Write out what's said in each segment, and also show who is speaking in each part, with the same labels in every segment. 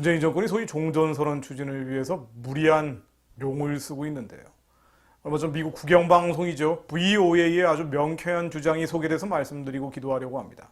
Speaker 1: 문재인 정권이 소위 종전선언 추진을 위해서 무리한 용을 쓰고 있는데요. 얼마 전 미국 국영방송이죠. VOA의 아주 명쾌한 주장이 소개돼서 말씀드리고 기도하려고 합니다.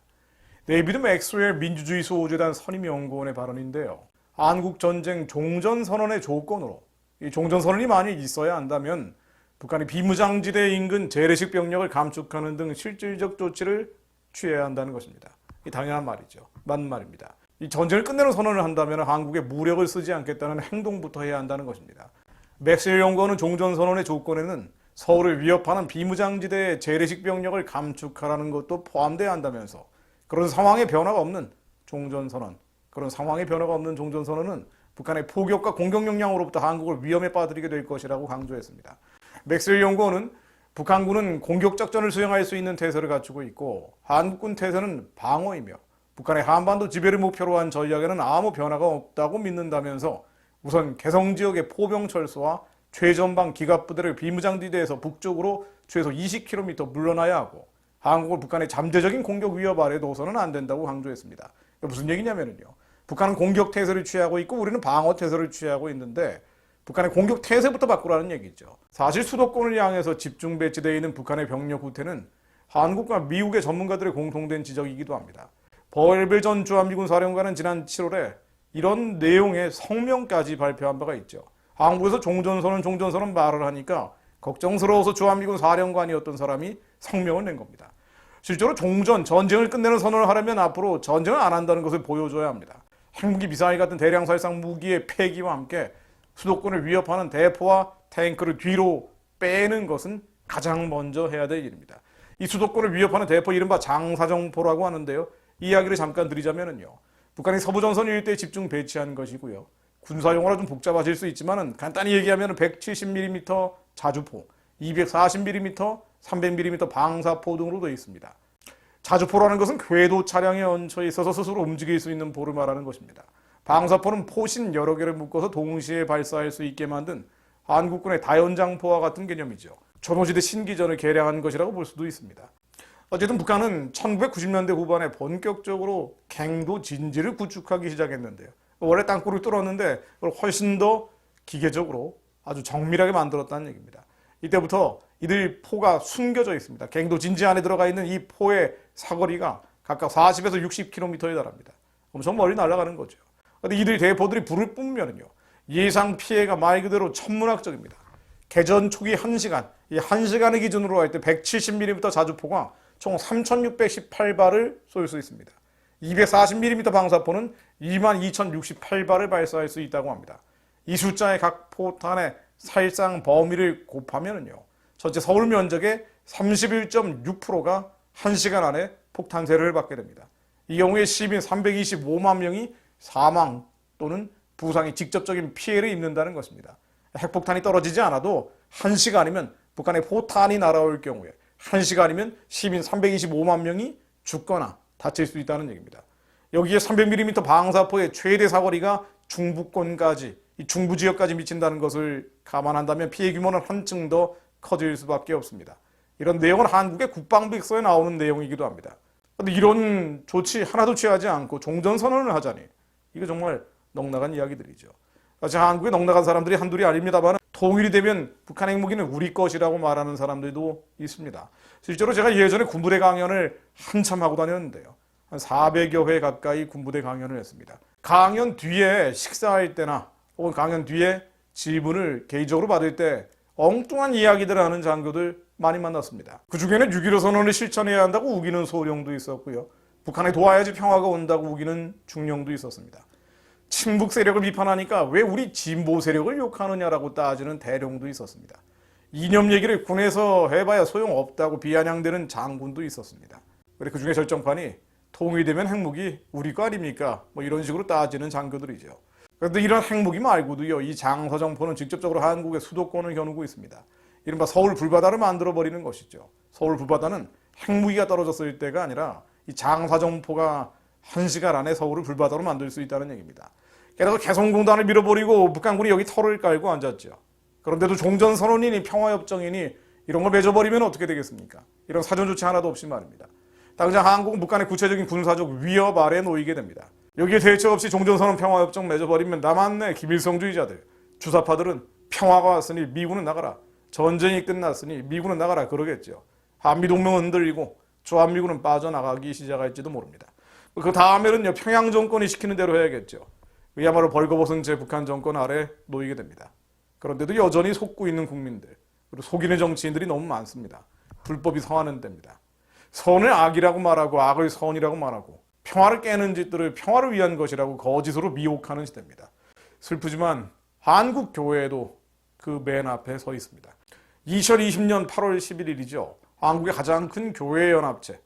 Speaker 1: 데이비드 맥스웰 민주주의 수호재단 선임연구원의 발언인데요. 한국전쟁 종전선언의 조건으로 이 종전선언이 만일 있어야 한다면 북한이 비무장지대 인근 재래식 병력을 감축하는 등 실질적 조치를 취해야 한다는 것입니다. 이 당연한 말이죠. 맞는 말입니다. 이 전쟁을 끝내는 선언을 한다면 한국에 무력을 쓰지 않겠다는 행동부터 해야 한다는 것입니다. 맥스웰 연구원은 종전선언의 조건에는 서울을 위협하는 비무장지대의 재래식 병력을 감축하라는 것도 포함돼야 한다면서 그런 상황의 변화가 없는 종전선언, 그런 상황의 변화가 없는 종전선언은 북한의 포격과 공격 역량으로부터 한국을 위험에 빠뜨리게 될 것이라고 강조했습니다. 맥스웰 연구원은 북한군은 공격 작전을 수행할 수 있는 태세를 갖추고 있고 한국군 태세는 방어이며 북한의 한반도 지배를 목표로 한 전략에는 아무 변화가 없다고 믿는다면서 우선 개성 지역의 포병 철수와 최전방 기갑 부대를 비무장지대에서 북쪽으로 최소 20km 물러나야 하고 한국을 북한의 잠재적인 공격 위협 아래 둬서는 안 된다고 강조했습니다. 무슨 얘기냐면요. 북한은 공격 태세를 취하고 있고 우리는 방어 태세를 취하고 있는데 북한의 공격 태세부터 바꾸라는 얘기죠. 사실 수도권을 향해서 집중 배치되어 있는 북한의 병력 후퇴는 한국과 미국의 전문가들의 공통된 지적이기도 합니다. 버엘벨 전 주한미군 사령관은 지난 7월에 이런 내용의 성명까지 발표한 바가 있죠. 한국에서 종전선언 종전선언 말을 하니까 걱정스러워서 주한미군 사령관이었던 사람이 성명을 낸 겁니다. 실제로 종전, 전쟁을 끝내는 선언을 하려면 앞으로 전쟁을 안 한다는 것을 보여줘야 합니다. 핵무기 미사일 같은 대량 살상 무기의 폐기와 함께 수도권을 위협하는 대포와 탱크를 뒤로 빼는 것은 가장 먼저 해야 될 일입니다. 이 수도권을 위협하는 대포 이른바 장사정포라고 하는데요. 이야기를 잠깐 드리자면요. 북한이 서부전선 일대에 집중 배치한 것이고요. 군사 용어라 좀 복잡하실 수 있지만 간단히 얘기하면 170mm 자주포, 240mm, 300mm 방사포 등으로 되어 있습니다. 자주포라는 것은 궤도 차량에 얹혀 있어서 스스로 움직일 수 있는 포를 말하는 것입니다. 방사포는 포신 여러 개를 묶어서 동시에 발사할 수 있게 만든 한국군의 다연장포와 같은 개념이죠. 전호시대 신기전을 개량한 것이라고 볼 수도 있습니다. 어쨌든 북한은 1990년대 후반에 본격적으로 갱도 진지를 구축하기 시작했는데요. 원래 땅굴을 뚫었는데 그걸 훨씬 더 기계적으로 아주 정밀하게 만들었다는 얘기입니다. 이때부터 이들 포가 숨겨져 있습니다. 갱도 진지 안에 들어가 있는 이 포의 사거리가 각각 40에서 60km에 달합니다. 엄청 멀리 날아가는 거죠. 근데 이들 대포들이 불을 뿜으면요. 예상 피해가 말 그대로 천문학적입니다. 개전 초기 1시간, 이 1시간을 기준으로 할 때 170mm 자주포가 총 3,618발을 쏠 수 있습니다. 240mm 방사포는 22,068발을 발사할 수 있다고 합니다. 이 숫자의 각 포탄의 살상 범위를 곱하면요. 전체 서울 면적의 31.6%가 1시간 안에 폭탄세를 받게 됩니다. 이 경우에 시민 325만 명이 사망 또는 부상이 직접적인 피해를 입는다는 것입니다. 핵폭탄이 떨어지지 않아도 1시간이면 북한의 포탄이 날아올 경우에 1시간이면 시민 325만 명이 죽거나 다칠 수 있다는 얘기입니다. 여기에 300mm 방사포의 최대 사거리가 중부권까지 이 중부 지역까지 미친다는 것을 감안한다면 피해 규모는 한층 더 커질 수밖에 없습니다. 이런 내용은 한국의 국방부익서에 나오는 내용이기도 합니다. 그런데 이런 조치 하나도 취하지 않고 종전선언을 하자니 이거 정말 넉나간 이야기들이죠. 사실 한국에 넉나간 사람들이 한둘이 아닙니다만 통일이 되면 북한 핵무기는 우리 것이라고 말하는 사람들도 있습니다. 실제로 제가 예전에 군부대 강연을 한참 하고 다녔는데요. 한 400여 회 가까이 군부대 강연을 했습니다. 강연 뒤에 식사할 때나 혹은 강연 뒤에 질문을 개인적으로 받을 때 엉뚱한 이야기들을 하는 장교들 많이 만났습니다. 그 중에는 6.15 선언을 실천해야 한다고 우기는 소령도 있었고요. 북한에 도와야지 평화가 온다고 우기는 중령도 있었습니다. 친북 세력을 비판하니까 왜 우리 진보 세력을 욕하느냐라고 따지는 대령도 있었습니다. 이념 얘기를 군에서 해봐야 소용없다고 비아냥대는 장군도 있었습니다. 그래 그 중에 절정판이 통일되면 핵무기 우리 거 아닙니까? 뭐 이런 식으로 따지는 장교들이죠. 그런데 이런 핵무기 말고도요, 이 장서정포는 직접적으로 한국의 수도권을 겨누고 있습니다. 이른바 서울 불바다를 만들어 버리는 것이죠. 서울 불바다는 핵무기가 떨어졌을 때가 아니라 이 장사정포가 한 시간 안에 서울을 불바다로 만들 수 있다는 얘기입니다. 게다가 개성공단을 밀어버리고 북한군이 여기 털을 깔고 앉았죠. 그런데도 종전선언이니 평화협정이니 이런 걸 맺어버리면 어떻게 되겠습니까? 이런 사전조치 하나도 없이 말입니다. 당장 한국은 북한의 구체적인 군사적 위협 아래 놓이게 됩니다. 여기에 대책 없이 종전선언 평화협정 맺어버리면 남았네 김일성주의자들 주사파들은 평화가 왔으니 미군은 나가라 전쟁이 끝났으니 미군은 나가라 그러겠죠 한미동맹은 흔들리고 주한미군은 빠져나가기 시작할지도 모릅니다 그 다음에는요 평양 정권이 시키는 대로 해야겠죠 그야말로 벌거벗은 제 북한 정권 아래 놓이게 됩니다 그런데도 여전히 속고 있는 국민들 그리고 속이는 정치인들이 너무 많습니다 불법이 성하는 데입니다 선을 악이라고 말하고 악을 선이라고 말하고 평화를 깨는 짓들을 평화를 위한 것이라고 거짓으로 미혹하는 시대입니다. 슬프지만 한국 교회도 그 맨 앞에 서 있습니다. 2020년 8월 11일이죠. 한국의 가장 큰 교회 연합체.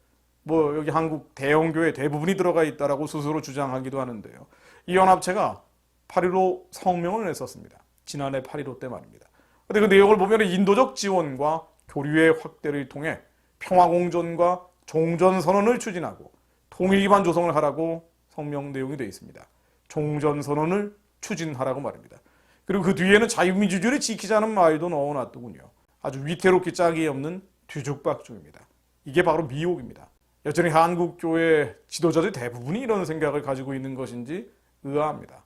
Speaker 1: 뭐 여기 한국 대형 교회 대부분이 들어가 있다라고 스스로 주장하기도 하는데요. 이 연합체가 8.15 성명을 냈었습니다. 지난해 8.15 때 말입니다. 근데 그 내용을 보면 인도적 지원과 교류의 확대를 통해 평화공존과 종전선언을 추진하고 통일 기반 조성을 하라고 성명 내용이 되어 있습니다. 종전선언을 추진하라고 말입니다. 그리고 그 뒤에는 자유민주주의를 지키자는 말도 넣어놨더군요. 아주 위태롭기 짝이 없는 뒤죽박죽입니다. 이게 바로 미혹입니다. 여전히 한국교회 지도자들 대부분이 이런 생각을 가지고 있는 것인지 의아합니다.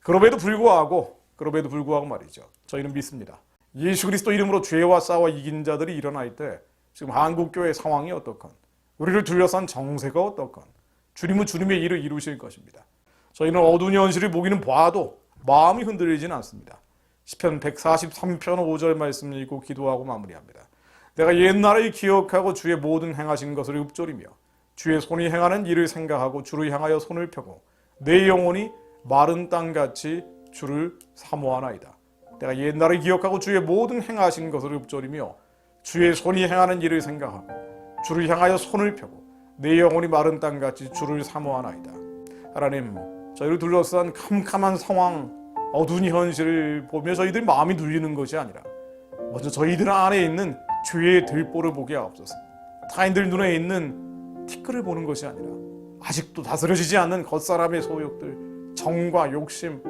Speaker 1: 그럼에도 불구하고 그럼에도 불구하고 말이죠. 저희는 믿습니다. 예수 그리스도 이름으로 죄와 싸워 이긴 자들이 일어날 때 지금 한국 교회 상황이 어떻건 우리를 둘러싼 정세가 어떻건 주님은 주님의 일을 이루실 것입니다. 저희는 어두운 현실을 보기는 봐도 마음이 흔들리지는 않습니다. 시편 143편 5절 말씀을 읽고 기도하고 마무리합니다. 내가 옛날을 기억하고 주의 모든 행하신 것을 읊조리며 주의 손이 행하는 일을 생각하고 주를 향하여 손을 펴고 내 영혼이 마른 땅같이 주를 사모하나이다. 내가 옛날을 기억하고 주의 모든 행하신 것을 읊조리며 주의 손이 행하는 일을 생각하고 주를 향하여 손을 펴고 내 영혼이 마른 땅같이 주를 사모하나이다. 하나님, 저희를 둘러싼 캄캄한 상황, 어두운 현실을 보며 저희들 마음이 눌리는 것이 아니라 먼저 저희들 안에 있는 죄의 들보를 보게 하옵소서. 타인들 눈에 있는 티끌을 보는 것이 아니라 아직도 다스려지지 않는 겉사람의 소욕들, 정과 욕심,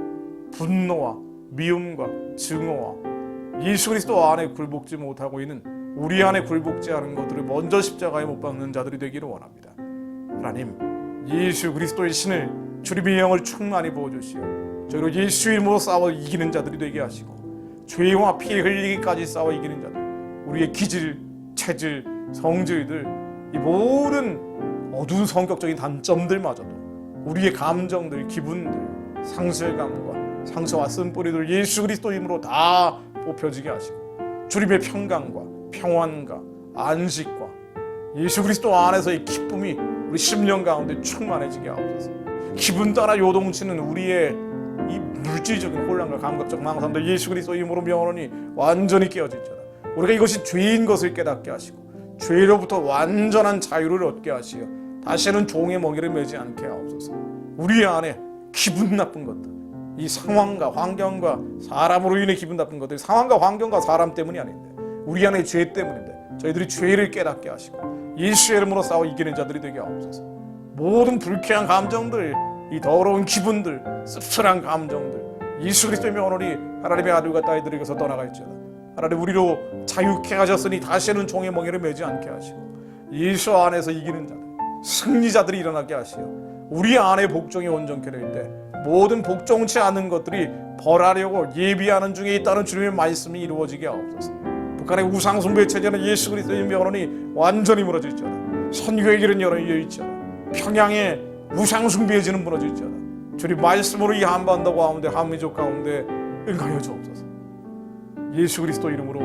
Speaker 1: 분노와 미움과 증오와 예수 그리스도 안에 굴복지 못하고 있는 우리 안에 굴복지 않은 것들을 먼저 십자가에 못 박는 자들이 되기를 원합니다. 하나님, 예수 그리스도의 신을 주님의 영을 충만히 부어주시오. 저희로 예수 이름으로 싸워 이기는 자들이 되게 하시고 죄와 피 흘리기까지 싸워 이기는 자들 우리의 기질, 체질, 성질들 이 모든 어두운 성격적인 단점들마저도 우리의 감정들, 기분들, 상실감과 상처와 쓴뿌리들 예수 그리스도 이름으로 다 뽑혀지게 하시고 주님의 평강과 평안과 안식과 예수 그리스도 안에서의 기쁨이 우리 심령 가운데 충만해지게 하옵소서. 기분 따라 요동치는 우리의 이 물질적인 혼란과 감각적 망상들 예수 그리스도 이름으로 명하노니 완전히 깨어질지어다. 우리가 이것이 죄인 것을 깨닫게 하시고 죄로부터 완전한 자유를 얻게 하시어 다시는 종의 먹이를 매지 않게 하옵소서. 우리 안에 기분 나쁜 것들, 이 상황과 환경과 사람으로 인해 기분 나쁜 것들, 상황과 환경과 사람 때문이 아닌데 우리 안에 죄 때문인데 저희들이 죄를 깨닫게 하시고 예수의 이름으로 싸워 이기는 자들이 되게 하옵소서. 모든 불쾌한 감정들, 이 더러운 기분들, 씁쓸한 감정들, 예수 그리스도의 명으로니 하나님의 아들과 딸들에게서 떠나갈지어다. 하나님 우리로 자유케 하셨으니 다시는 종의 멍에를 매지 않게 하시고 예수 안에서 이기는 자들, 승리자들이 일어나게 하시어 우리 안에 복종이 온전케 될 때 모든 복종치 않는 것들이 벌하려고 예비하는 중에 있다는 주님의 말씀이 이루어지게 하옵소서. 북한의 우상 숭배 체제는 예수 그리스도의 명으로니 완전히 무너질지어다. 선교의 길은 열어 있지어다. 평양의 우상 숭배의 지는 무너질지어다. 주님 말씀으로 이 한반도 가운데 한민족 가운데 응하여 주옵소서. 예수 그리스도 이름으로